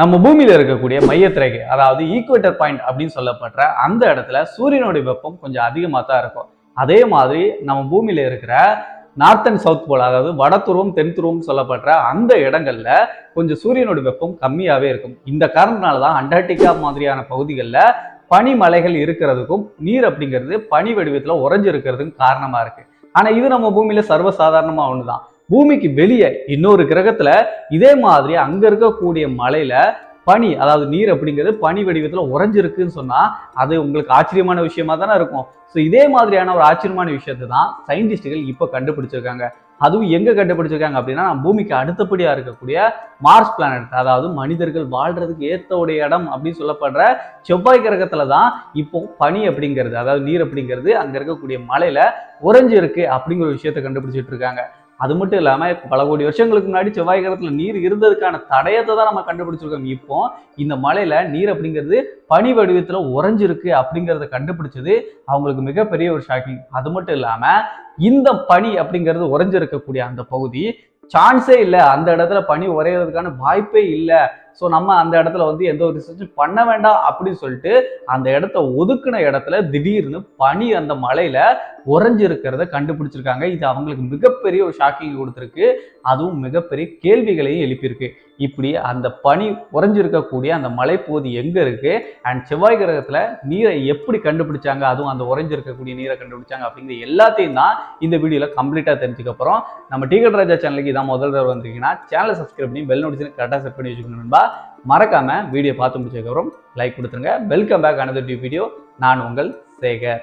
நம்ம பூமியில் இருக்கக்கூடிய மையத்திரைகை அதாவது ஈக்குவேட்டர் பாயிண்ட் அப்படின்னு சொல்லப்படுற அந்த இடத்துல சூரியனுடைய வெப்பம் கொஞ்சம் அதிகமாக தான் இருக்கும். அதே மாதிரி நம்ம பூமியில் இருக்கிற நார்த் அண்ட் சவுத் போல் அதாவது வட துருவம் தென் துருவம் சொல்லப்படுற அந்த இடங்கள்ல கொஞ்சம் சூரியனுடைய வெப்பம் கம்மியாகவே இருக்கும். இந்த காரணத்தினால தான் அண்டார்டிகா மாதிரியான பகுதிகளில் பனிமலைகள் இருக்கிறதுக்கும் நீர் அப்படிங்கிறது பனி வடிவத்தில் உறைஞ்சிருக்கிறதுக்கும் காரணமாக இருக்குது ஆனால் இது நம்ம பூமியில் சர்வசாதாரணமாக ஒன்று தான் பூமிக்கு வெளியே இன்னொரு கிரகத்துல இதே மாதிரி அங்க இருக்கக்கூடிய மலையில பனி அதாவது நீர் அப்படிங்கிறது பனி வடிவத்தில் உறைஞ்சிருக்குன்னு சொன்னால் அது உங்களுக்கு ஆச்சரியமான விஷயமா தானே இருக்கும். ஸோ இதே மாதிரியான ஒரு ஆச்சரியமான விஷயத்தை தான் சயின்டிஸ்டுகள் இப்போ கண்டுபிடிச்சிருக்காங்க. அதுவும் எங்கே கண்டுபிடிச்சிருக்காங்க அப்படின்னா நம்ம பூமிக்கு அடுத்தபடியாக இருக்கக்கூடிய மார்ஸ் பிளானட் அதாவது மனிதர்கள் வாழ்றதுக்கு ஏத்த உடைய இடம் அப்படின்னு சொல்லப்படுற செவ்வாய் கிரகத்தில் தான் இப்போ பனி அப்படிங்கிறது அதாவது நீர் அப்படிங்கிறது அங்கே இருக்கக்கூடிய மலையில் உறைஞ்சிருக்கு அப்படிங்கிற ஒரு விஷயத்தை கண்டுபிடிச்சிட்டு இருக்காங்க. அது மட்டும் இல்லாமல் பல கோடி வருஷங்களுக்கு முன்னாடி செவ்வாய் கிரகத்தில் நீர் இருந்ததுக்கான தடயத்தை தான் நம்ம கண்டுபிடிச்சிருக்கோம். இப்போ இந்த மலையில் நீர் அப்படிங்கிறது பனி வடிவத்தில் உறைஞ்சிருக்கு அப்படிங்கிறத கண்டுபிடிச்சது அவங்களுக்கு மிகப்பெரிய ஒரு ஷாக்கிங். அது மட்டும் இல்லாமல் இந்த பனி அப்படிங்கிறது உறைஞ்சிருக்கக்கூடிய அந்த பகுதி சான்ஸே இல்லை. அந்த இடத்துல பனி உறையிறதுக்கான வாய்ப்பே இல்லை. ஸோ நம்ம அந்த இடத்துல வந்து எந்த ஒரு ரிசர்ச்சும் பண்ண வேண்டாம் அப்படின்னு சொல்லிட்டு அந்த இடத்த ஒதுக்குன இடத்துல திடீர்னு பனி அந்த மலையில உறைஞ்சு இருக்கிறத கண்டுபிடிச்சிருக்காங்க. இது அவங்களுக்கு மிகப்பெரிய ஒரு ஷாக்கிங் கொடுத்துருக்கு. அதுவும் மிகப்பெரிய கேள்விகளையும் எழுப்பியிருக்கு. இப்படி அந்த பனி உறைஞ்சிருக்கக்கூடிய அந்த மலைப்பகுதி எங்கே இருக்குது அண்ட் செவ்வாய் கிரகத்தில் நீரை எப்படி கண்டுபிடிச்சாங்க? அதுவும் அந்த உறைஞ்சிருக்கக்கூடிய நீரை கண்டுபிடிச்சாங்க அப்படிங்கிற எல்லாத்தையும் தான் இந்த வீடியோவில் கம்ப்ளீட்டாக தெரிஞ்சுக்கப்புறம் நம்ம டிகட் ராஜா சேனலுக்கு இதான் முதல் தடவை வந்திருக்கீங்கன்னா சேனலை சப்ஸ்கிரைப் பண்ணி பெல் நோட்டிஃபிகேஷன் கரெக்டாக செட் பண்ணி வச்சுக்கணும்பா மறக்காமல் மறக்காம வீடியோ பார்த்து முடிச்சதுக்கப்புறம் லைக் கொடுத்துருங்க. வெல்கம் பேக் அனதர் டியூ வீடியோ நான் உங்கள் சேகர்.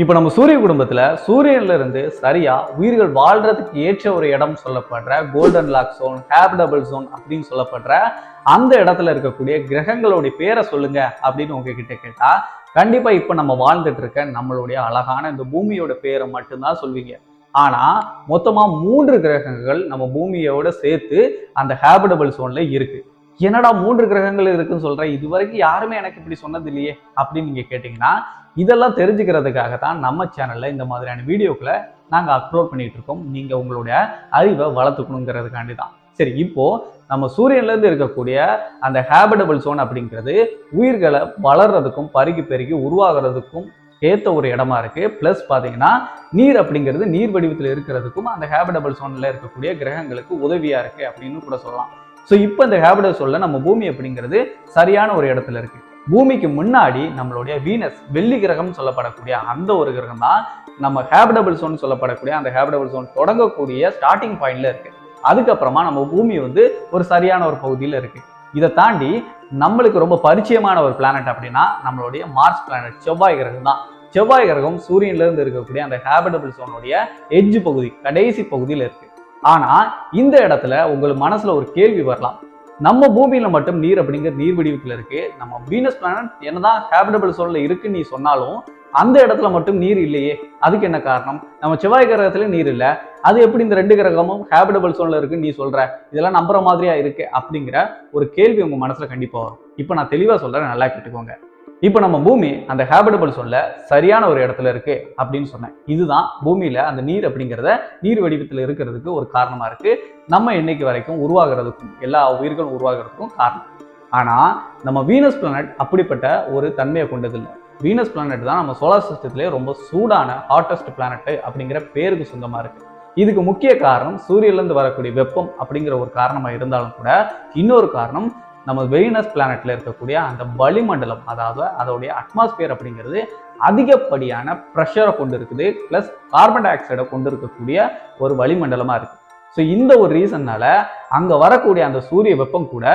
இப்போ நம்ம சூரிய குடும்பத்தில் சூரியன்ல இருந்து சரியா உயிர்கள் வாழ்றதுக்கு ஏற்ற ஒரு இடம் சொல்லப்படுற golden lock zone habitable zone அப்படின்னு சொல்லப்படுற அந்த இடத்துல இருக்கக்கூடிய கிரகங்களுடைய பேரை சொல்லுங்க அப்படின்னு உங்ககிட்ட கேட்டா கண்டிப்பா இப்ப நம்ம வாழ்ந்துட்டு இருக்க நம்மளுடைய அழகான இந்த பூமியோட பேரை மட்டும்தான் சொல்வீங்க. ஆனா மொத்தமா மூன்று கிரகங்கள் நம்ம பூமியோட சேர்த்து அந்த ஹேபிடபிள் ஜோன்ல இருக்கு. என்னடா மூன்று கிரகங்கள் இருக்குன்னு சொல்கிறேன் இது வரைக்கும் யாருமே எனக்கு இப்படி சொன்னது இல்லையே அப்படின்னு நீங்க கேட்டீங்கன்னா இதெல்லாம் தெரிஞ்சுக்கிறதுக்காக தான் நம்ம சேனல்ல இந்த மாதிரியான வீடியோக்களை நாங்க அப்லோட் பண்ணிட்டு இருக்கோம். நீங்க உங்களுடைய அறிவை வளர்த்துக்கணுங்கிறதுக்காண்டி தான் சரி இப்போ நம்ம சூரியன்ல இருந்து இருக்கக்கூடிய அந்த ஹேபிடபிள் சோன் அப்படிங்கிறது உயிர்களை வளர்றதுக்கும் பருகி பெருகி உருவாகிறதுக்கும் ஏற்ற ஒரு இடமா இருக்கு. பிளஸ் பாத்தீங்கன்னா நீர் அப்படிங்கிறது நீர் வடிவத்தில் இருக்கிறதுக்கும் அந்த ஹேபிடபிள் சோனில் இருக்கக்கூடிய கிரகங்களுக்கு உதவியா இருக்கு அப்படின்னு கூட சொல்லலாம். ஸோ இப்போ இந்த ஹேபிடபிள் சொல்ல நம்ம பூமி அப்படிங்கிறது சரியான ஒரு இடத்துல இருக்கு. பூமிக்கு முன்னாடி நம்மளுடைய வீனஸ் வெள்ளி கிரகம் சொல்லப்படக்கூடிய அந்த ஒரு கிரகம் தான் நம்ம ஹேபிடபிள் சோன் சொல்லப்படக்கூடிய அந்த ஹேபிடபிள் சோன் தொடங்கக்கூடிய ஸ்டார்டிங் பாயிண்ட்ல இருக்கு. அதுக்கப்புறமா நம்ம பூமி வந்து ஒரு சரியான ஒரு பகுதியில் இருக்கு. இதை தாண்டி நம்மளுக்கு ரொம்ப பரிச்சயமான ஒரு பிளானட் அப்படின்னா நம்மளுடைய மார்ஸ் பிளானட் செவ்வாய் கிரகம் தான். செவ்வாய் கிரகம் சூரியன்ல இருந்து இருக்கக்கூடிய அந்த ஹேபிடபிள் சோனுடைய எட்ஜ் பகுதி கடைசி பகுதியில் இருக்கு. ஆனா இந்த இடத்துல உங்களுக்கு மனசுல ஒரு கேள்வி வரலாம். நம்ம பூமியில மட்டும் நீர் அப்படிங்கிற நீர் வடிவத்தில் இருக்கு. நம்ம வீனஸ் பிளானட் என்னதான் ஹேபிடபிள் சோனில் இருக்குன்னு நீ சொன்னாலும் அந்த இடத்துல மட்டும் நீர் இல்லையே. அதுக்கு என்ன காரணம்? நம்ம செவ்வாய் கிரகத்துல நீர் இல்லை. அது எப்படி இந்த ரெண்டு கிரகமும் ஹேபிடபிள் சோன்ல இருக்குன்னு நீ சொல்ற? இதெல்லாம் நம்புற மாதிரியா இருக்கு அப்படிங்கிற ஒரு கேள்வி உங்க மனசுல கண்டிப்பா வரும். இப்போ நான் தெளிவா சொல்றேன் நல்லா கேட்டுக்கோங்க. இப்போ நம்ம பூமி அந்த ஹேபிடபிள் சொல்ல சரியான ஒரு இடத்துல இருக்கு அப்படின்னு சொன்னேன். இதுதான் பூமியில அந்த நீர் அப்படிங்கிறத நீர் வடிவத்தில் இருக்கிறதுக்கு ஒரு காரணமா இருக்கு. நம்ம இன்னைக்கு வரைக்கும் உருவாகிறதுக்கும் எல்லா உயிர்களும் உருவாகிறதுக்கும் காரணம். ஆனா நம்ம வீனஸ் பிளானட் அப்படிப்பட்ட ஒரு தன்மையை கொண்டதில்லை. வீனஸ் பிளானட் தான் நம்ம சோலார் சிஸ்டத்திலே ரொம்ப சூடான ஹாட்டஸ்ட் பிளானட் அப்படிங்கிற பேருக்கு சொந்தமா இருக்கு. இதுக்கு முக்கிய காரணம் சூரியன்லேருந்து வரக்கூடிய வெப்பம் அப்படிங்கிற ஒரு காரணமாக இருந்தாலும் கூட இன்னொரு காரணம் நம்ம வெயினஸ் பிளானட்ல இருக்கக்கூடிய அந்த வளிமண்டலம் அதாவது அதோடைய அட்மாஸ்பியர் அப்படிங்கிறது அதிகப்படியான ப்ரெஷரை கொண்டு இருக்குது ப்ளஸ் கார்பன் டை ஆக்சைடை கொண்டு இருக்கக்கூடிய ஒரு வளிமண்டலமாக இருக்குது ஸோ இந்த ஒரு ரீசன்னால அங்கே வரக்கூடிய அந்த சூரிய வெப்பம் கூட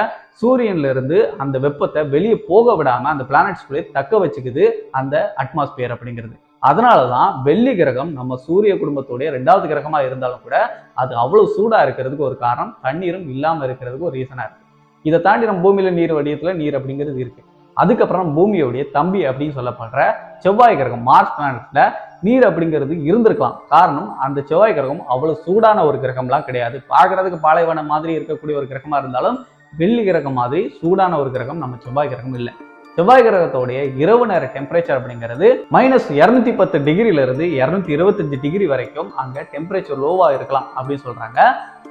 சூரியன்ல இருந்து அந்த வெப்பத்தை வெளியே போக விடாமல் அந்த பிளானட்ஸ்குள்ளே தக்க வச்சுக்குது அந்த அட்மாஸ்பியர் அப்படிங்கிறது. அதனால தான் வெள்ளி கிரகம் நம்ம சூரிய குடும்பத்துடைய ரெண்டாவது கிரகமாக இருந்தாலும் கூட அது அவ்வளோ சூடாக இருக்கிறதுக்கு ஒரு காரணம் தண்ணீரும் இல்லாமல் இருக்கிறதுக்கு ஒரு ரீசனாக இருக்குது இதை தாண்டி நம்ம பூமியில நீர் வடிவத்துல நீர் அப்படிங்கிறது இருக்கு. அதுக்கப்புறம் பூமியோடைய தம்பி அப்படின்னு சொல்லப்படுற செவ்வாய் கிரகம் மார்ஸ் பிளானட்ல நீர் அப்படிங்கிறது இருந்திருக்கலாம். காரணம் அந்த செவ்வாய் கிரகம் அவ்வளவு சூடான ஒரு கிரகம்லாம் கிடையாது. பார்க்கறதுக்கு பாலைவனம் மாதிரி இருக்கக்கூடிய ஒரு கிரகமா இருந்தாலும் வெள்ளி கிரகம் மாதிரி சூடான ஒரு கிரகம் நம்ம செவ்வாய் கிரகம் இல்லை. செவ்வாய் கிரகத்தோடைய இரவு நேர டெம்பரேச்சர் அப்படிங்கிறது மைனஸ் இரநூத்தி பத்து டிகிரில இருந்து இரநூத்தி இருபத்தஞ்சு டிகிரி வரைக்கும் அங்க டெம்பரேச்சர் லோவா இருக்கலாம் அப்படின்னு சொல்றாங்க.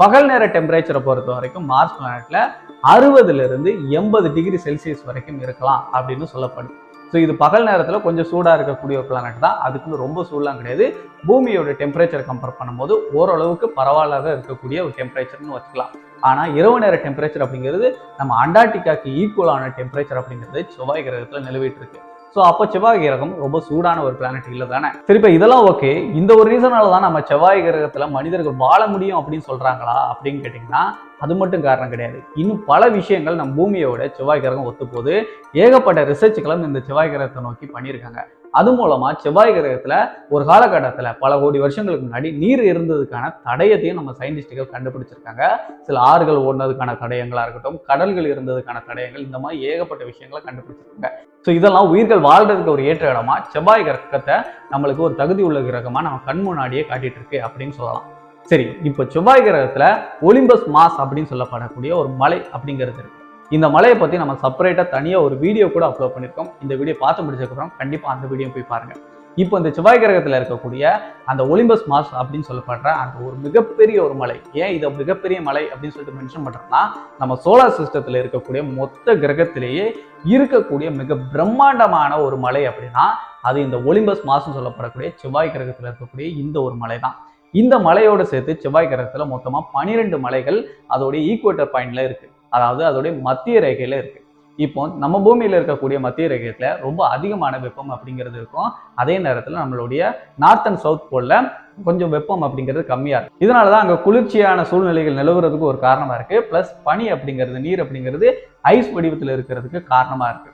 பகல் நேர டெம்பரேச்சரை பொறுத்த வரைக்கும் மார்ஸ் பிளானட்ல அறுபதுல இருந்து எண்பது டிகிரி செல்சியஸ் வரைக்கும் இருக்கலாம் அப்படின்னு சொல்லப்படுது ஸோ இது பகல் நேரத்தில் கொஞ்சம் சூடாக இருக்கக்கூடிய ஒரு பிளானட் தான். அதுக்குன்னு ரொம்ப சூடெலாம் கிடையாது. பூமியோட டெம்பரேச்சர் கம்பேர் பண்ணும்போது ஓரளவுக்கு பரவாயில்லாத இருக்கக்கூடிய ஒரு டெம்பரேச்சர்னு வச்சுக்கலாம். ஆனால் இரவு நேர டெம்பரேச்சர் அப்படிங்கிறது நம்ம அண்டார்டிகாக்கு ஈக்குவலான டெம்பரேச்சர் அப்படிங்கிறது செவ்வாய் கிரகத்தில் நிலவிட்டு இருக்கு. ஸோ அப்போ செவ்வாய் கிரகம் ரொம்ப சூடான ஒரு பிளானட் இல்லை தானே? சரி இப்போ இதெல்லாம் ஓகே இந்த ஒரு ரீசனால தான் நம்ம செவ்வாய் கிரகத்தில் மனிதர்கள் வாழ முடியும் அப்படின்னு சொல்கிறாங்களா அப்படின்னு கேட்டிங்கன்னா அது மட்டும் காரணம் கிடையாது. இன்னும் பல விஷயங்கள் நம்ம பூமியோட செவ்வாய் கிரகம் ஒத்துப்போது ஏகப்பட்ட ரிசர்ச்சுகளும் இந்த செவ்வாய் கிரகத்தை நோக்கி பண்ணியிருக்காங்க. அது மூலமா செவ்வாய் கிரகத்துல ஒரு காலகட்டத்துல பல கோடி வருஷங்களுக்கு முன்னாடி நீர் இருந்ததுக்கான தடயத்தையும் நம்ம சயின்டிஸ்டுகள் கண்டுபிடிச்சிருக்காங்க. சில ஆறுகள் ஓடினதுக்கான தடயங்களா இருக்கட்டும் கடல்கள் இருந்ததுக்கான தடயங்கள் இந்த மாதிரி ஏகப்பட்ட விஷயங்களை கண்டுபிடிச்சிருக்காங்க. ஸோ இதெல்லாம் உயிர்கள் வாழ்றதுக்கு ஒரு ஏற்ற இடமா செவ்வாய் கிரகத்தை நம்மளுக்கு ஒரு தகுதி உள்ள கிரகமா நம்ம கண் முன்னாடியே காட்டிட்டு இருக்கு அப்படின்னு சொல்லலாம். சரி இப்போ செவ்வாய் கிரகத்துல ஒலிம்பஸ் மாஸ் அப்படின்னு சொல்லப்படக்கூடிய ஒரு மலை அப்படிங்கிறது இருக்கு. இந்த மலையை பற்றி நம்ம செப்பரேட்டாக தனியாக ஒரு வீடியோ கூட அப்லோட் பண்ணியிருக்கோம் இந்த வீடியோ பார்த்து முடிச்சதுக்கப்புறம் கண்டிப்பாக அந்த வீடியோ போய் பாருங்கள் இப்போ இந்த செவ்வாய் கிரகத்தில் இருக்கக்கூடிய அந்த ஒலிம்பஸ் மாஸ் அப்படின்னு சொல்லப்படுற அந்த ஒரு மிகப்பெரிய ஒரு மலை. ஏன் இது மிகப்பெரிய மலை அப்படின்னு சொல்லிட்டு மென்ஷன் பண்ணுறோம்னா நம்ம சோலார் சிஸ்டத்தில் இருக்கக்கூடிய மொத்த கிரகத்திலேயே இருக்கக்கூடிய மிக பிரம்மாண்டமான ஒரு மலை அப்படின்னா அது இந்த ஒலிம்பஸ் மாஸ்னு சொல்லப்படக்கூடிய செவ்வாய் கிரகத்தில் இருக்கக்கூடிய இந்த ஒரு மலை தான் இந்த மலையோடு சேர்த்து செவ்வாய் கிரகத்தில் மொத்தமாக பனிரெண்டு மலைகள் அதோடைய ஈக்குவேட்டர் பாயிண்ட்ல இருக்குது அதாவது அதோடைய மத்திய ரேகையில இருக்கு. இப்போ நம்ம பூமியில இருக்கக்கூடிய மத்திய ரேகையில் ரொம்ப அதிகமான வெப்பம் அப்படிங்கிறது இருக்கும். அதே நேரத்துல நம்மளுடைய நார்த் அண்ட் சவுத் போல்ல கொஞ்சம் வெப்பம் அப்படிங்கிறது கம்மியா இருக்கு. இதனாலதான் அங்க குளிர்ச்சியான சூழ்நிலைகள் நிலவுறதுக்கு ஒரு காரணமா இருக்கு. பிளஸ் பனி அப்படிங்கிறது நீர் அப்படிங்கிறது ஐஸ் வடிவத்தில் இருக்கிறதுக்கு காரணமா இருக்கு.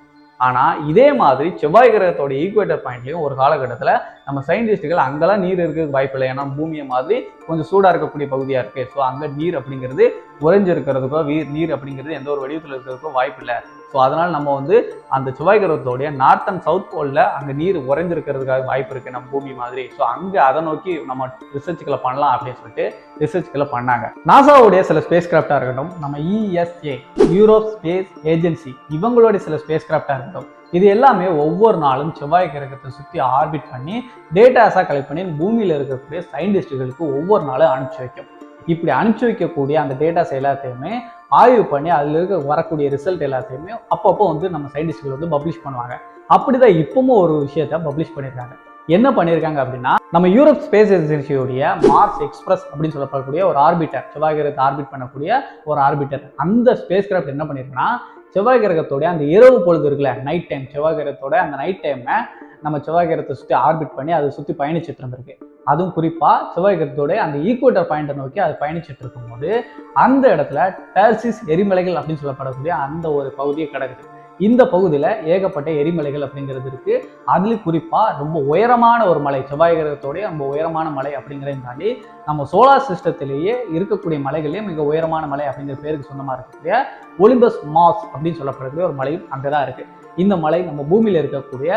ஆனா இதே மாதிரி செவ்வாய் கிரகத்தோட ஈக்குவேட்டர் பாயிண்ட்லயும் ஒரு காலகட்டத்துல நம்ம சயின்டிஸ்டுகள் அங்கெல்லாம் நீர் இருக்கிறதுக்கு வாய்ப்பு இல்லை ஏன்னா பூமியை மாதிரி கொஞ்சம் சூடாக இருக்கக்கூடிய பகுதியாக இருக்குது ஸோ அங்கே நீர் அப்படிங்கிறது உறைஞ்சு இருக்கிறதுக்கோ வீர் நீர் அப்படிங்கிறது எந்த ஒரு வடிவத்தில் இருக்கிறதுக்கோ வாய்ப்பு இல்லை ஸோ அதனால் நம்ம வந்து அந்த செவ்வாய் கிரகத்தோடைய நார்த் அண்ட் சவுத் போலில் அங்கே நீர் உறைஞ்சிருக்கிறதுக்காக வாய்ப்பு இருக்குது நம்ம பூமி மாதிரி. ஸோ அங்கே அதை நோக்கி நம்ம ரிசர்ச்சுகளை பண்ணலாம் அப்படின்னு சொல்லிட்டு ரிசர்ச்சுகளை பண்ணாங்க. நாசாவுடைய சில ஸ்பேஸ் கிராஃப்டாக இருக்கட்டும் நம்ம இஎஸ்ஏ யூரோப் ஸ்பேஸ் ஏஜென்சி இவங்களுடைய சில ஸ்பேஸ் கிராஃப்டாக இருக்கட்டும் இது எல்லாமே ஒவ்வொரு நாளும் செவ்வாய் கிரகத்தை சுற்றி ஆர்பிட் பண்ணி டேட்டாஸாக கலெக்ட் பண்ணி பூமியில் இருக்கக்கூடிய சயின்டிஸ்டுகளுக்கு ஒவ்வொரு நாளும் அனுப்பிச்சு வைக்கும். இப்படி அனுப்பிச்சு வைக்கக்கூடிய அந்த டேட்டாஸ் எல்லாத்தையுமே ஆய்வு பண்ணி அதில் இருக்க வரக்கூடிய ரிசல்ட் எல்லாத்தையுமே அப்பப்போ வந்து நம்ம சயின்டிஸ்ட்கள் வந்து பப்ளிஷ் பண்ணுவாங்க. அப்படிதான் இப்பவும் ஒரு விஷயத்த பப்ளிஷ் பண்ணியிருக்காங்க என்ன பண்ணியிருக்காங்க அப்படின்னா நம்ம யூரோப் ஸ்பேஸ் ஏஜென்சியோடைய மார்ஸ் எக்ஸ்பிரஸ் அப்படின்னு சொல்லப்படக்கூடிய ஒரு ஆர்பிட்டர் செவ்வாய் கிரகத்தை ஆர்பிட் பண்ணக்கூடிய ஒரு ஆர்பிட்டர் அந்த ஸ்பேஸ் கிராஃப்ட் என்ன பண்ணியிருக்குன்னா செவ்வாய் கிரகத்தோடைய அந்த இரவு பொழுது இருக்குல்ல நைட் டைம் செவ்வாய் கிரகத்தோட அந்த நைட் டைமை நம்ம செவ்வாய் கிரகத்தை சுற்றி ஆர்பிட் பண்ணி அதை சுற்றி பயணிச்சுட்டு இருந்திருக்கு. அதுவும் குறிப்பாக செவ்வாய் கிரகத்தோட அந்த ஈக்குவேட்டர் பாயிண்ட்டை நோக்கி அது பயணிச்சுட்டு இருக்கும்போது அந்த இடத்துல டர்சிஸ் எரிமலைகள் அப்படின்னு சொல்லப்படக்கூடிய அந்த ஒரு பகுதியை கிடக்குது. இந்த பகுதியில் ஏகப்பட்ட எரிமலைகள் அப்படிங்கிறது இருக்குது அதுலேயும் குறிப்பாக ரொம்ப உயரமான ஒரு மலை செவ்வாய் கிரகத்தோடைய ரொம்ப உயரமான மலை அப்படிங்கிறதையும் தாண்டி நம்ம சோலார் சிஸ்டத்திலேயே இருக்கக்கூடிய மலைகள்லேயே மிக உயரமான மலை அப்படிங்கிற பேருக்கு சொந்தமாக இருக்கக்கூடிய ஒலிம்பஸ் மாஸ் அப்படின்னு சொல்லப்படக்கூடிய ஒரு மலையும் அங்கே தான் இருக்குது இந்த மலை நம்ம பூமியில் இருக்கக்கூடிய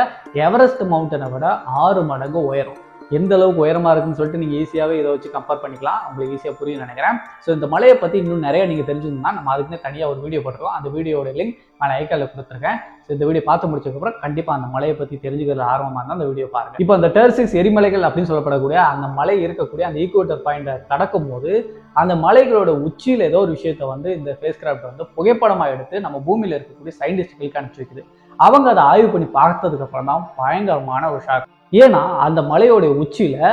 எவரெஸ்ட் மவுண்டனை விட ஆறு மடங்கு உயரும். எந்த அளவுக்கு உயரமாக இருக்குன்னு சொல்லிட்டு நீங்கள் ஈஸியாகவே இதை வச்சு கம்பேர் பண்ணிக்கலாம். உங்களுக்கு ஈஸியாக புரியும் நினைக்கிறேன். ஸோ இந்த மலையை பற்றி இன்னும் நிறைய நீங்கள் தெரிஞ்சுக்கணும்னா நம்ம அதுக்குன்னு தனியாக ஒரு வீடியோ போட்டிருக்கோம். அந்த வீடியோட லிங்க் நான் ஐக்கால கொடுத்துருக்கேன். ஸோ இந்த வீடியோ பார்த்து முடிச்சதுக்கப்புறம் கண்டிப்பாக அந்த மலையை பற்றி தெரிஞ்சுக்கிறது ஆர்வமாக இருந்தால் அந்த வீடியோ பாருங்க. இப்போ அந்த டெர்சிக்ஸ் எரிமலைகள் அப்படின்னு சொல்லப்படக்கூடிய அந்த மலை இருக்கக்கூடிய அந்த ஈக்குவேட்டர் பாயிண்டை கடக்கும் போது அந்த மலைகளோட உச்சியில் ஏதோ ஒரு விஷயத்த வந்து இந்த ஃபேஸ் கிராஃப்ட் வந்து புகைப்படமாக எடுத்து நம்ம பூமியில் இருக்கக்கூடிய சயின்டிஸ்ட்களுக்கு அனுப்பிச்சு வைக்குது. அவங்க அதை ஆய்வு பண்ணி பார்த்ததுக்கு அப்புறம் தான் பயங்கரமான ஒரு ஷாக் ஏன்னா அந்த மலையோடைய உச்சியில்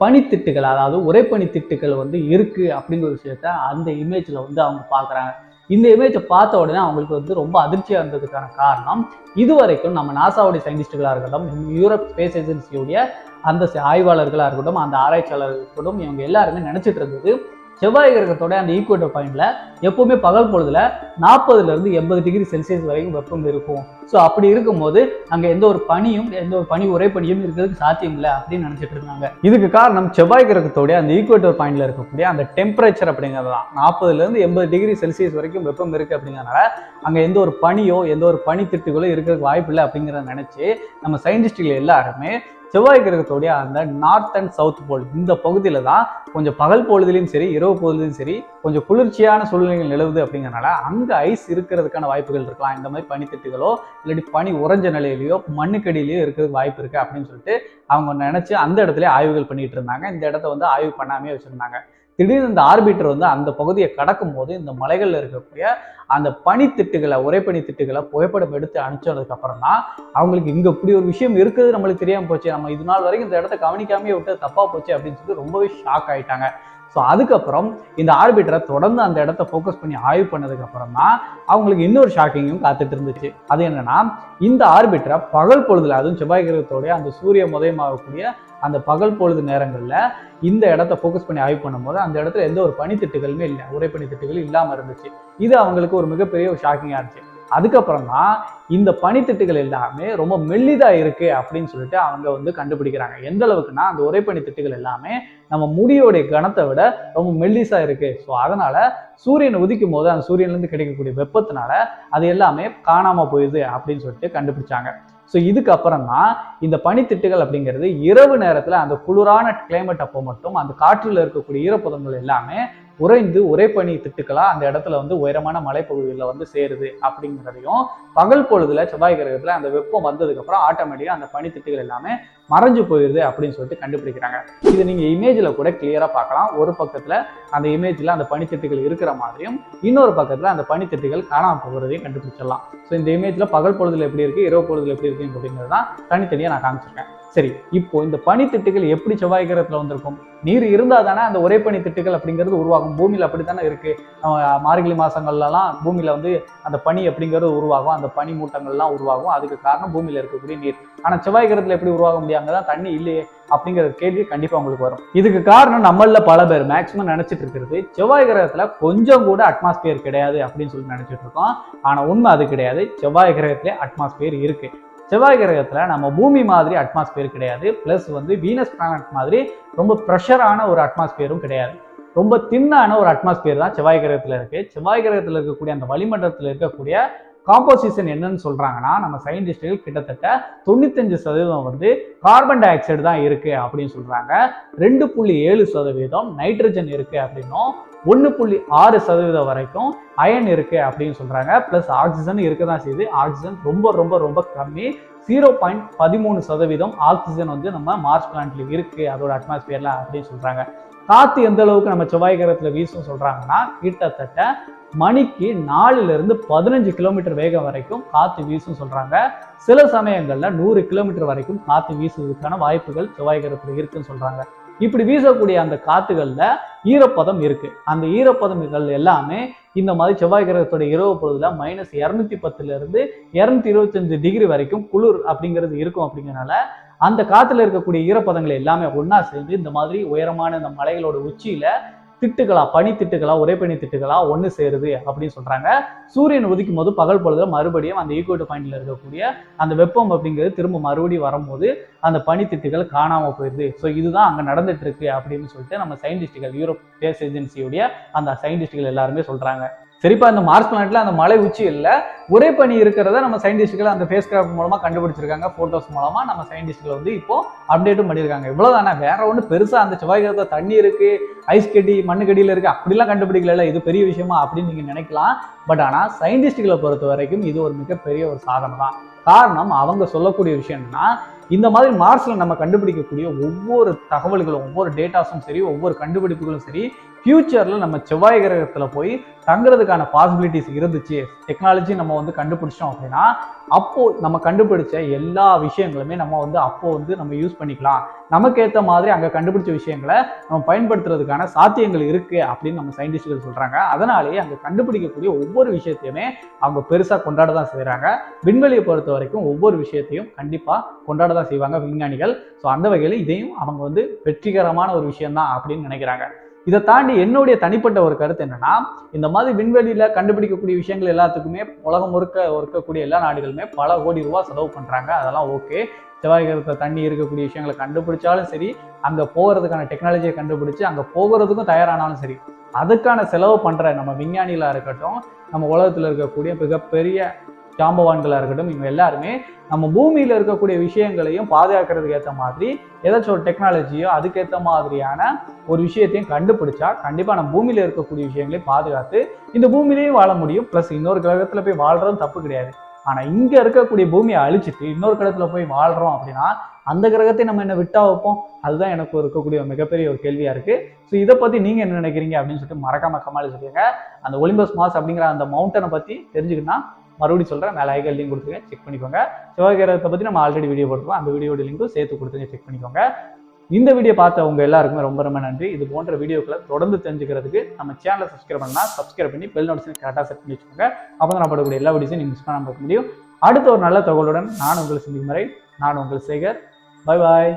பனித்திட்டுகள் அதாவது ஒரே பனித்திட்டுகள் வந்து இருக்கு அப்படிங்கிற விஷயத்த அந்த இமேஜில் வந்து அவங்க பார்க்குறாங்க. இந்த இமேஜை பார்த்த உடனே அவங்களுக்கு வந்து ரொம்ப அதிர்ச்சியாக இருந்ததுக்கான காரணம் இதுவரைக்கும் நம்ம நாசாவுடைய சயின்டிஸ்டுகளாக இருக்கட்டும் யூரோப் ஸ்பேஸ் ஏஜென்சியுடைய அந்த ஆய்வாளர்களாக இருக்கட்டும் அந்த ஆராய்ச்சியாளர்கள் இருக்கட்டும் இவங்க எல்லாருமே நினச்சிட்டு இருந்தது செவ்வாய் கிரகத்தோட அந்த ஈக்குவேட்டர் பாயிண்ட்ல எப்பவுமே பகல் பொழுதுல நாற்பதுல இருந்து எண்பது டிகிரி செல்சியஸ் வரைக்கும் வெப்பம் இருக்கும். ஸோ அப்படி இருக்கும்போது அங்க எந்த ஒரு பனியும் எந்த ஒரு பனி உரைப்பனியும் இருக்கிறதுக்கு சாத்தியம் இல்லை அப்படின்னு நினைச்சிட்டு இருந்தாங்க. இதுக்கு காரணம் செவ்வாய் கிரகத்தோட அந்த ஈக்குவேட்டர் பாயிண்ட்ல இருக்கக்கூடிய அந்த டெம்பரேச்சர் அப்படிங்கிறது தான். நாற்பதுல இருந்து எண்பது டிகிரி செல்சியஸ் வரைக்கும் வெப்பம் இருக்கு அப்படிங்கறதுனால அங்க எந்த ஒரு பனியோ எந்த ஒரு பனி திட்டுகளோ இருக்கிறதுக்கு வாய்ப்பு இல்லை அப்படிங்கிறத நினைச்சு நம்ம சயின்டிஸ்டுகள் எல்லாருமே செவ்வாய் கிரகத்துடைய அந்த நார்த் அண்ட் சவுத் போல் இந்த பகுதியில் தான் கொஞ்சம் பகல் பொழுதுலையும் சரி இரவு பொழுதுலையும் சரி கொஞ்சம் குளிர்ச்சியான சூழ்நிலைகள் நிலவுது அப்படிங்கிறனால அங்கே ஐஸ் இருக்கிறதுக்கான வாய்ப்புகள் இருக்கலாம். இந்த மாதிரி பனித்திட்டுகளோ இல்லாட்டி பனி உறைஞ்ச நிலையிலையோ மண்ணுக்கடியிலையோ இருக்கிறதுக்கு வாய்ப்பு இருக்குது அப்படின்னு சொல்லிட்டு அவங்க நினச்சி அந்த இடத்துல ஆய்வுகள் பண்ணிட்டு இருந்தாங்க. இந்த இடத்த வந்து ஆய்வு பண்ணாமே வச்சுருந்தாங்க. திடீர்னு இந்த ஆர்பிட்டர் வந்து அந்த பகுதியை கடக்கும் போது இந்த மலைகள்ல இருக்கக்கூடிய அந்த பனித்திட்டுகளை உரைப்பனி திட்டுகளை புகைப்படம் எடுத்து அனுப்பிச்சதுக்கு அப்புறம் தான் அவங்களுக்கு இங்க இப்படி ஒரு விஷயம் இருக்குது நம்மளுக்கு தெரியாம போச்சு. நம்ம இது நாள் வரைக்கும் இந்த இடத்த கவனிக்காமே விட்டு தப்பா போச்சு அப்படின்னு சொல்லிட்டு ரொம்பவே ஷாக் ஆயிட்டாங்க. ஸோ அதுக்கப்புறம் இந்த ஆர்பிட்டரை தொடர்ந்து அந்த இடத்த ஃபோக்கஸ் பண்ணி ஆய்வு பண்ணதுக்கு அப்புறம் தான் அவங்களுக்கு இன்னொரு ஷாக்கிங்கும் காத்துட்டு இருந்துச்சு. அது என்னன்னா இந்த ஆர்பிட்டரை பகல் பொழுதுல அதுவும் செவ்வாய் கிரகத்தோடைய அந்த சூரிய உதயமாகக்கூடிய அந்த பகல் பொழுது நேரங்களில் இந்த இடத்த ஃபோக்கஸ் பண்ணி ஆய்வு பண்ணும்போது அந்த இடத்துல எந்த ஒரு பனித்திட்டுகளுமே இல்லை உரைப்பனி பனித்திட்டுகளும் இல்லாமல் இருந்துச்சு. இது அவங்களுக்கு ஒரு மிகப்பெரிய ஒரு ஷாக்கிங்காக இருந்துச்சு. அதுக்கப்புறம் தான் இந்த பனித்திட்டுகள் எல்லாமே ரொம்ப மெல்லிதா இருக்கு அப்படின்னு சொல்லிட்டு அவங்க வந்து கண்டுபிடிக்கிறாங்க. எந்த அளவுக்குன்னா அந்த ஒரே பனித்திட்டுகள் எல்லாமே நம்ம முடியோடைய கனத்தை விட ரொம்ப மெல்லிசா இருக்கு. ஸோ அதனால சூரியன் உதிக்கும் போது அந்த சூரியன்லேருந்து கிடைக்கக்கூடிய வெப்பத்தினால அது எல்லாமே காணாம போயிடுது அப்படின்னு சொல்லிட்டு கண்டுபிடிச்சாங்க. ஸோ இதுக்கப்புறம் தான் இந்த பனித்திட்டுகள் அப்படிங்கிறது இரவு நேரத்தில் அந்த குளிரான கிளைமேட் அப்போ மட்டும் அந்த காற்றில் இருக்கக்கூடிய ஈரப்பதங்கள் எல்லாமே உறைந்து உரைப்பனி திட்டுக்களா? அந்த இடத்துல வந்து உயரமான மலைப்பகுதிகளில் வந்து சேருது அப்படிங்கிறதையும் பகல் பொழுதுல செவ்வாய் கிரகத்துல அந்த வெப்பம் வந்ததுக்கு அப்புறம் ஆட்டோமேட்டிக்கா அந்த பனித்திட்டுகள் எல்லாமே மறைஞ்சு போயிருது அப்படின்னு சொல்லிட்டு கண்டுபிடிக்கிறாங்க. இது நீங்க இமேஜ்ல கூட கிளியரா பார்க்கலாம். ஒரு பக்கத்துல அந்த இமேஜ்ல அந்த பனித்திட்டுகள் இருக்கிற மாதிரியும் இன்னொரு பக்கத்துல அந்த பனித்திட்டுகள் காணாம போகிறதையும் கண்டுபிடிச்சிடலாம். ஸோ இந்த இமேஜ்ல பகல் பொழுதுல எப்படி இருக்கு இரவு பொழுதுல எப்படி இருக்கு அப்படிங்கிறது தான் தனித்தனியா நான் காமிச்சிருக்கேன். சரி இப்போ இந்த பனித்திட்டுகள் எப்படி செவ்வாய் கிரகத்தில் வந்திருக்கும்? நீர் இருந்தால் தானே அந்த ஒரே பனி திட்டுகள் அப்படிங்கிறது உருவாகும். பூமியில் அப்படித்தானே தானே இருக்குது மார்கழி மாதங்கள்லாம் பூமியில் வந்து அந்த பனி அப்படிங்கிறது உருவாகும். அந்த பனி மூட்டங்கள்லாம் உருவாகும். அதுக்கு காரணம் பூமியில் இருக்கக்கூடிய நீர். ஆனால் செவ்வாய் கிரகத்தில் எப்படி உருவாக முடியும் அங்கதான் தண்ணி இல்லையே அப்படிங்கிற கேள்வி கண்டிப்பாக உங்களுக்கு வரும். இதுக்கு காரணம் நம்மள பல பேர் மேக்ஸிமம் நினச்சிட்டு இருக்கிறது செவ்வாய் கிரகத்தில் கொஞ்சம் கூட அட்மாஸ்பியர் கிடையாது அப்படின்னு சொல்லி நினச்சிட்டு இருக்கோம். ஆனால் உண்மை அது கிடையாது. செவ்வாய் கிரகத்திலே அட்மாஸ்பியர் இருக்குது செவ்வாய் கிரகத்தில் நம்ம பூமி மாதிரி அட்மாஸ்பியர் கிடையாது. ப்ளஸ் வந்து வீனஸ் பிளானட் மாதிரி ரொம்ப ப்ரெஷரான ஒரு அட்மாஸ்பியரும் கிடையாது. ரொம்ப தின்னான ஒரு அட்மாஸ்பியர் தான் செவ்வாய் கிரகத்தில் இருக்குது செவ்வாய் கிரகத்தில் இருக்கக்கூடிய அந்த வளிமண்டலத்தில் இருக்கக்கூடிய காம்போசிஷன் என்னன்னு சொல்கிறாங்கன்னா நம்ம சயின்டிஸ்டுகள் கிட்டத்தட்ட தொண்ணூத்தஞ்சு சதவீதம் வந்து கார்பன் டை ஆக்சைடு தான் இருக்குது அப்படின்னு சொல்கிறாங்க ரெண்டு புள்ளி ஏழு சதவீதம் நைட்ரஜன் இருக்குது அப்படின்னும் ஒன்று புள்ளி ஆறு சதவீதம் வரைக்கும் அயன் இருக்கு அப்படின்னு சொல்றாங்க. பிளஸ் ஆக்சிஜன் இருக்க தான் செய்யுது. ஆக்சிஜன் ரொம்ப ரொம்ப ரொம்ப கம்மி. ஜீரோ பாயிண்ட் பதிமூணு சதவீதம் ஆக்சிஜன் வந்து நம்ம மார்ச் பிளான்ட்ல இருக்கு. அதோட அட்மாஸ்பியர்ல அப்படின்னு சொல்றாங்க. காத்து எந்த அளவுக்கு நம்ம செவ்வாய் கிரகத்துல வீசும் சொல்றாங்கன்னா கிட்டத்தட்ட மணிக்கு நாலுல இருந்து பதினஞ்சு கிலோமீட்டர் வேகம் வரைக்கும் காத்து வீசும் சொல்றாங்க. சில சமயங்கள்ல நூறு கிலோமீட்டர் வரைக்கும் காத்து வீசுவதற்கான வாய்ப்புகள் செவ்வாய் கிரகத்துல இருக்குன்னு சொல்றாங்க. இப்படி வீசக்கூடிய அந்த காற்றுகளில் ஈரப்பதம் இருக்கு. அந்த ஈரப்பதங்கள் எல்லாமே இந்த மாதிரி செவ்வாய் கிரகத்தோட இரவு பொழுதுல மைனஸ் இரநூத்தி பத்துல இருந்து இரநூத்தி இருபத்தஞ்சு டிகிரி வரைக்கும் குளிர் அப்படிங்கிறது இருக்கும் அப்படிங்கறனால அந்த காத்துல இருக்கக்கூடிய ஈரப்பதங்கள் எல்லாமே ஒன்றா சேர்ந்து இந்த மாதிரி உயரமான இந்த மலைகளோட உச்சியில திட்டுகளா பனி திட்டுகளா ஒரே பனி திட்டுகளா ஒன்று சேருது அப்படின்னு சொல்றாங்க. சூரியன் உதிக்கும் போது பகல் பொழுதுல மறுபடியும் அந்த ஈக்குவல் பாயிண்ட்ல இருக்கக்கூடிய அந்த வெப்பம் அப்படிங்கிறது திரும்ப மறுபடியும் வரும்போது அந்த பனி திட்டுகள் காணாம போயிருது. ஸோ இதுதான் அங்கே நடந்துட்டு இருக்கு அப்படின்னு சொல்லிட்டு நம்ம சயின்டிஸ்டுகள் யூரோப் ஸ்பேஸ் ஏஜென்சியுடைய அந்த சயின்டிஸ்டுகள் எல்லாருமே சொல்றாங்க. சரிப்பா இந்த மார்ஸ் பிளானட்ல அந்த மலை உச்சி இல்லை. ஒரே பனி இருக்கிறத நம்ம சயின்டிஸ்ட்கள் அந்த ஃபேஸ் கிராஃப்ட் மூலமா கண்டுபிடிச்சிருக்காங்க போட்டோஸ் மூலமா நம்ம சயின்டிஸ்டுகள் வந்து இப்போ அப்டேட்டும் பண்ணியிருக்காங்க. இவ்வளவுதானே வேற ஒன்று பெருசா அந்த செவ்வாய் கிரகத்தை தண்ணி இருக்கு ஐஸ் கட்டி மண்ணு கடியில் இருக்கு அப்படிலாம் கண்டுபிடிக்கல இது பெரிய விஷயமா அப்படின்னு நீங்க நினைக்கலாம். பட் ஆனா சயின்டிஸ்ட்களை பொறுத்த வரைக்கும் இது ஒரு மிகப்பெரிய ஒரு சாதனை தான். காரணம் அவங்க சொல்லக்கூடிய விஷயம்னா இந்த மாதிரி மார்ஸில் நம்ம கண்டுபிடிக்கக்கூடிய ஒவ்வொரு தகவல்களும் ஒவ்வொரு டேட்டாஸும் சரி ஒவ்வொரு கண்டுபிடிப்புகளும் சரி ஃப்யூச்சரில் நம்ம செவ்வாய் கிரகத்தில் போய் தங்குறதுக்கான பாசிபிலிட்டிஸ் இருந்துச்சு. டெக்னாலஜி நம்ம வந்து கண்டுபிடிச்சோம் அப்படின்னா அப்போது நம்ம கண்டுபிடிச்ச எல்லா விஷயங்களுமே நம்ம வந்து அப்போது வந்து நம்ம யூஸ் பண்ணிக்கலாம். நமக்கு ஏற்ற மாதிரி அங்கே கண்டுபிடிச்ச விஷயங்களை நம்ம பயன்படுத்துறதுக்கான சாத்தியங்கள் இருக்குது அப்படின்னு நம்ம சயின்டிஸ்டுகள் சொல்கிறாங்க அதனாலேயே அங்கே கண்டுபிடிக்கக்கூடிய ஒவ்வொரு விஷயத்தையுமே அவங்க பெருசாக கொண்டாட தான் செய்கிறாங்க விண்வெளியை பொறுத்த வரைக்கும் ஒவ்வொரு விஷயத்தையும் கண்டிப்பாக கொண்டாட தான் செய்வாங்க விஞ்ஞானிகள். ஸோ அந்த வகையில் இதையும் அவங்க வந்து வெற்றிகரமான ஒரு விஷயம்தான் அப்படின்னு நினைக்கிறாங்க. இதை தாண்டி என்னுடைய தனிப்பட்ட ஒரு கருத்து என்னன்னா இந்த மாதிரி விண்வெளியில கண்டுபிடிக்கக்கூடிய விஷயங்கள் எல்லாத்துக்குமே உலகம் முழுக்க இருக்கக்கூடிய எல்லா நாடுகளுமே பல கோடி ரூபாய் செலவு பண்றாங்க. அதெல்லாம் ஓகே. செவ்வாய் கிரகத்தில் தண்ணி இருக்கக்கூடிய விஷயங்களை கண்டுபிடிச்சாலும் சரி அங்கே போகிறதுக்கான டெக்னாலஜியை கண்டுபிடிச்சு அங்கே போகிறதுக்கும் தயாரானாலும் சரி அதுக்கான செலவு பண்ணுற நம்ம விஞ்ஞானிகளாக இருக்கட்டும் நம்ம உலகத்தில் இருக்கக்கூடிய மிகப்பெரிய ஜாம்பவான்களாக இருக்கட்டும் இவங்க எல்லாருமே நம்ம பூமியில் இருக்கக்கூடிய விஷயங்களையும் பாதுகாக்கிறதுக்கு ஏற்ற மாதிரி ஏதாச்சும் ஒரு டெக்னாலஜியோ அதுக்கேற்ற மாதிரியான ஒரு விஷயத்தையும் கண்டுபிடிச்சா கண்டிப்பாக நம்ம பூமியில் இருக்கக்கூடிய விஷயங்களையும் பாதுகாத்து இந்த பூமியிலேயே வாழ முடியும். ப்ளஸ் இன்னொரு கிரகத்தில் போய் வாழ்கிறதும் தப்பு கிடையாது. ஆனால் இங்கே இருக்கக்கூடிய பூமியை அழிச்சிட்டு இன்னொரு கிரகத்தில் போய் வாழ்கிறோம் அப்படின்னா அந்த கிரகத்தை நம்ம என்ன விட்டா வைப்போம்? அதுதான் எனக்கு இருக்கக்கூடிய மிகப்பெரிய ஒரு கேள்வியாக இருக்குது ஸோ இதை பற்றி நீங்கள் என்ன நினைக்கிறீங்க அப்படின்னு சொல்லிட்டு மறக்காம கமாலி சொல்லுங்க. அந்த ஒலிம்பஸ் மாஸ் அப்படிங்கிற அந்த மவுண்டனை பற்றி தெரிஞ்சுக்கிட்டா மறுபடியும் சொல்கிறேன் மேலே ஐகல் லிங்க் கொடுத்துருங்க செக் பண்ணிக்கோங்க. செவ்வாய் கிரகத்தை பற்றி நம்ம ஆல்ரெடி வீடியோ போட்டுருவோம் அந்த வீடியோட லிங்க்கும் சேர்த்து கொடுத்துங்க செக் பண்ணிக்கோங்க. இந்த வீடியோ பார்த்த உங்க எல்லாருக்குமே ரொம்ப ரொம்ப நன்றி. இது போன்ற வீடியோக்களை தொடர்ந்து தெரிஞ்சுக்கிறதுக்கு நம்ம சேனலை சப்ஸ்கிரைப் பண்ணால் சப்ஸ்கிரைப் பண்ணி பெல் நோட்டிஸ் கரெக்டாக செட் பண்ணி வச்சுக்கோங்க. அப்போ தான் நான் படக்கூடிய எல்லா வீடியோஸையும் நீங்கள் மிஸ் பண்ணாமல் பார்க்க முடியும். அடுத்த ஒரு நல்ல தகவலுடன் நான் உங்களை சந்திக்கும் வரை நான் உங்கள் சேகர். பாய் பாய்